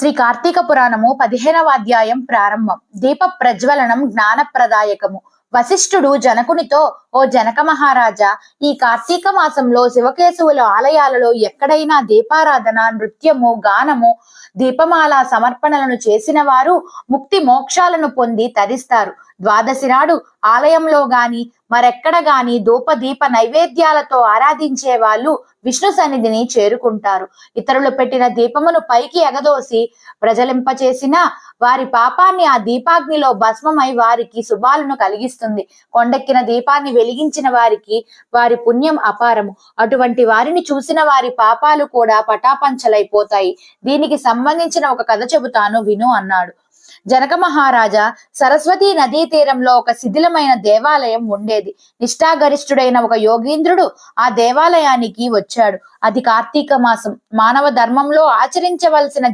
శ్రీ కార్తీక పురాణము పదిహేనవ అధ్యాయం ప్రారంభం. దీప ప్రజ్వలనం జ్ఞానప్రదాయకము. వశిష్ఠుడు జనకునితో ఓ జనక మహారాజా ఈ కార్తీక మాసంలో శివకేశవుల ఆలయాలలో ఎక్కడైనా దీపారాధన నృత్యము గానము దీపమాల సమర్పణలను చేసిన వారు ముక్తి మోక్షాలను పొంది తరిస్తారు. ద్వాదశి నాడు ఆలయంలో గాని మరెక్కడ గాని ధూప దీప నైవేద్యాలతో ఆరాధించే వాళ్ళు విష్ణు సన్నిధిని చేరుకుంటారు. ఇతరులు పెట్టిన దీపమును పైకి ఎగదోసి ప్రజలింపచేసిన వారి పాపాన్ని ఆ దీపాగ్నిలో భస్మమై వారికి శుభాలను కలిగిస్తుంది. కొండెక్కిన దీపాన్ని వెలిగించిన వారికి వారి పుణ్యం అపారము. అటువంటి వారిని చూసిన వారి పాపాలు కూడా పటాపంచలైపోతాయి. దీనికి సంబంధించిన ఒక కథ చెబుతాను విను అన్నాడు. జనక మహారాజా సరస్వతీ నదీ తీరంలో ఒక శిథిలమైన దేవాలయం ఉండేది. నిష్ఠాగరిష్ఠుడైన ఒక యోగీంద్రుడు ఆ దేవాలయానికి వచ్చాడు. అది కార్తీక మాసం. మానవ ధర్మంలో ఆచరించవలసిన